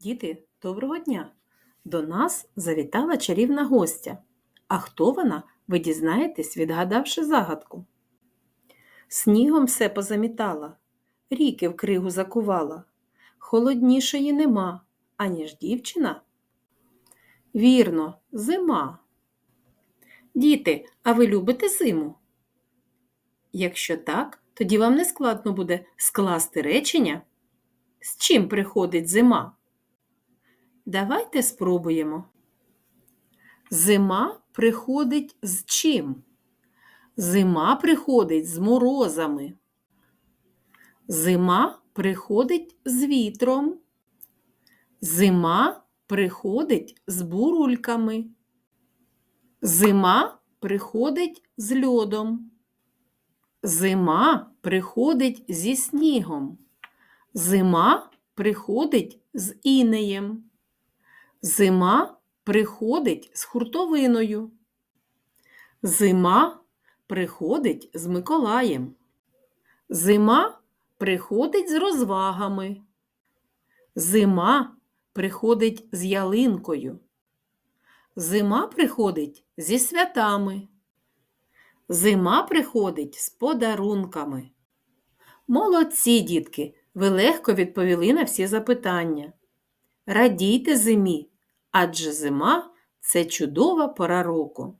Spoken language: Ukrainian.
Діти, доброго дня! До нас завітала чарівна гостя. А хто вона, ви дізнаєтесь, відгадавши загадку. Снігом все позамітала, ріки в кригу закувала. Холоднішої нема, аніж дівчина. Вірно, зима. Діти, а ви любите зиму? Якщо так, тоді вам не складно буде скласти речення. З чим приходить зима? Давайте спробуємо. Зима приходить з чим? Зима приходить з морозами. Зима приходить з вітром. Зима приходить з бурульками. Зима приходить з льодом. Зима приходить зі снігом. Зима приходить з інеєм. Зима приходить з хуртовиною. Зима приходить з Миколаєм. Зима приходить з розвагами. Зима приходить з ялинкою. Зима приходить зі святами. Зима приходить з подарунками. Молодці, дітки, ви легко відповіли на всі запитання. Радійте зимі, адже зима це чудова пора року.